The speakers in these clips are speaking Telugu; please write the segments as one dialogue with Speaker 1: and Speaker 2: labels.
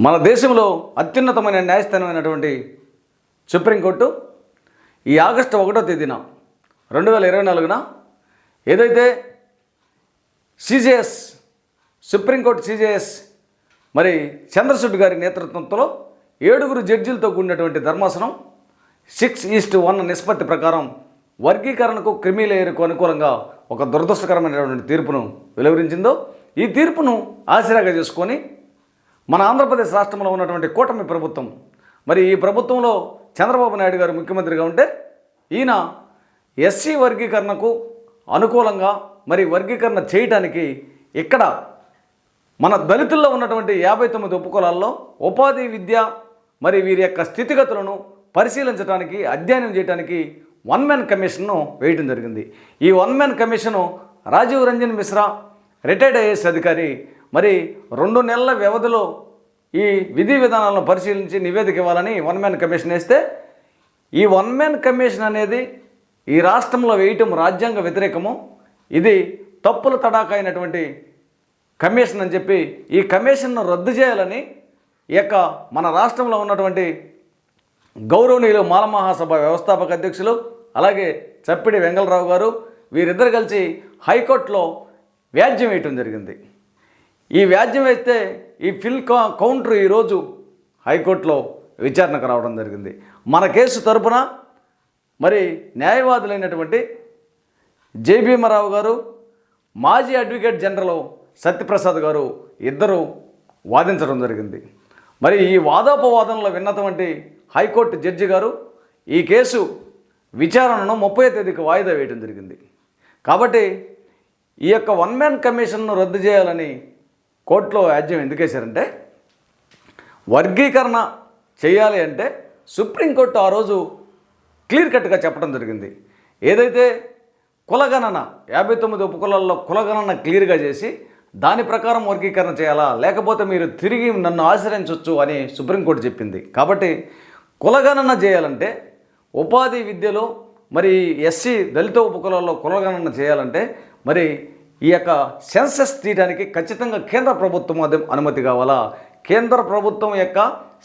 Speaker 1: మన దేశంలో అత్యున్నతమైన న్యాయస్థానమైనటువంటి సుప్రీంకోర్టు ఈ ఆగస్టు ఒకటో తేదీన రెండు వేల ఇరవై నాలుగున ఏదైతే సిజేఎస్ సుప్రీంకోర్టు సిజేఎస్ మరి చంద్రశెట్టి గారి నేతృత్వంలో ఏడుగురు జడ్జీలతో కూడినటువంటి ధర్మాసనం సిక్స్ ఈస్ట్ వన్ నిష్పత్తి ప్రకారం వర్గీకరణకు క్రిమిలేయర్కు అనుకూలంగా ఒక దురదృష్టకరమైనటువంటి తీర్పును వెలువరించిందో ఈ తీర్పును ఆసరాగా చేసుకొని మన ఆంధ్రప్రదేశ్ రాష్ట్రంలో ఉన్నటువంటి కూటమి ప్రభుత్వం. మరి ఈ ప్రభుత్వంలో చంద్రబాబు నాయుడు గారు ముఖ్యమంత్రిగా ఉంటే ఈయన ఎస్సీ వర్గీకరణకు అనుకూలంగా మరి వర్గీకరణ చేయటానికి ఇక్కడ మన దళితుల్లో ఉన్నటువంటి యాభై తొమ్మిది ఉపకులాల్లో ఉపాధి విద్య మరి వీరి యొక్క స్థితిగతులను పరిశీలించడానికి అధ్యయనం చేయడానికి వన్ మ్యాన్ కమిషన్ను వేయడం జరిగింది. ఈ one man commission Rajiv Ranjan Mishra retired IAS అధికారి మరి రెండు నెలల వ్యవధిలో ఈ విధి విధానాలను పరిశీలించి నివేదిక ఇవ్వాలని వన్ మ్యాన్ కమిషన్ వేస్తే ఈ వన్ మ్యాన్ కమిషన్ అనేది ఈ రాష్ట్రంలో వేయటం రాజ్యాంగ వ్యతిరేకము. ఇది తప్పుల తడాక అయినటువంటి కమిషన్ అని చెప్పి ఈ కమిషన్ను రద్దు చేయాలని ఈ యొక్క మన రాష్ట్రంలో ఉన్నటువంటి గౌరవనీయులు మాలమహాసభ వ్యవస్థాపక అధ్యక్షులు అలాగే చప్పిడి వెంగళరావు గారు వీరిద్దరు కలిసి హైకోర్టులో వ్యాజ్యం వేయటం జరిగింది. ఈ వ్యాజ్యం వేస్తే ఈ ఫిల్ కౌ- కౌంటర్ ఈరోజు హైకోర్టులో విచారణకు రావడం జరిగింది. మన కేసు తరపున మరి న్యాయవాదులైనటువంటి జేభీమరావు గారు మాజీ అడ్వకేట్ జనరల్ సత్యప్రసాద్ గారు ఇద్దరు వాదించడం జరిగింది. మరి ఈ వాదోపవాదనలో విన్నటువంటి హైకోర్టు జడ్జి గారు ఈ కేసు విచారణను ముప్పై తేదీకి వాయిదా వేయడం జరిగింది. కాబట్టి ఈ యొక్క వన్ మ్యాన్ కమిషన్ను రద్దు చేయాలని కోర్టులో వ్యాజ్యం ఎందుకు వేశారంటే వర్గీకరణ చేయాలి అంటే సుప్రీంకోర్టు ఆ రోజు క్లియర్ కట్గా చెప్పడం జరిగింది. ఏదైతే కులగణన యాభై తొమ్మిది ఉపకులాల్లో కులగణన క్లియర్గా చేసి దాని ప్రకారం వర్గీకరణ చేయాలా లేకపోతే మీరు తిరిగి నన్ను ఆశ్రయించవచ్చు అని సుప్రీంకోర్టు చెప్పింది. కాబట్టి కులగణన చేయాలంటే ఉపాధి విద్యలో మరి ఎస్సీ దళిత ఉపకులాల్లో కులగణన చేయాలంటే మరి ఈ యొక్క సెన్సస్ తీయడానికి ఖచ్చితంగా కేంద్ర ప్రభుత్వం అదే అనుమతి కావాలా? కేంద్ర ప్రభుత్వం యొక్క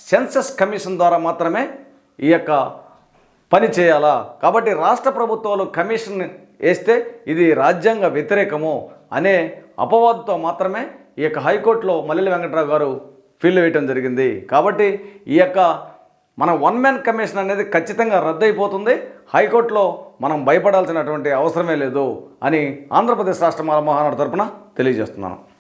Speaker 1: సెన్సస్ కమిషన్ ద్వారా మాత్రమే ఈ యొక్క పని చేయాలా? కాబట్టి రాష్ట్ర ప్రభుత్వాలు కమిషన్ వేస్తే ఇది రాజ్యాంగ వ్యతిరేకము అనే అపవాదుతో మాత్రమే ఈ యొక్క హైకోర్టులో మల్లెల వెంకట్రావు గారు ఫీల్ వేయటం జరిగింది. కాబట్టి ఈ యొక్క మన వన్ మ్యాన్ కమిషన్ అనేది ఖచ్చితంగా రద్దయిపోతుంది హైకోర్టులో మనం భయపడాల్సినటువంటి అవసరమే లేదు అని ఆంధ్రప్రదేశ్ రాష్ట్ర మహానాడు తరపున తెలియజేస్తున్నాను.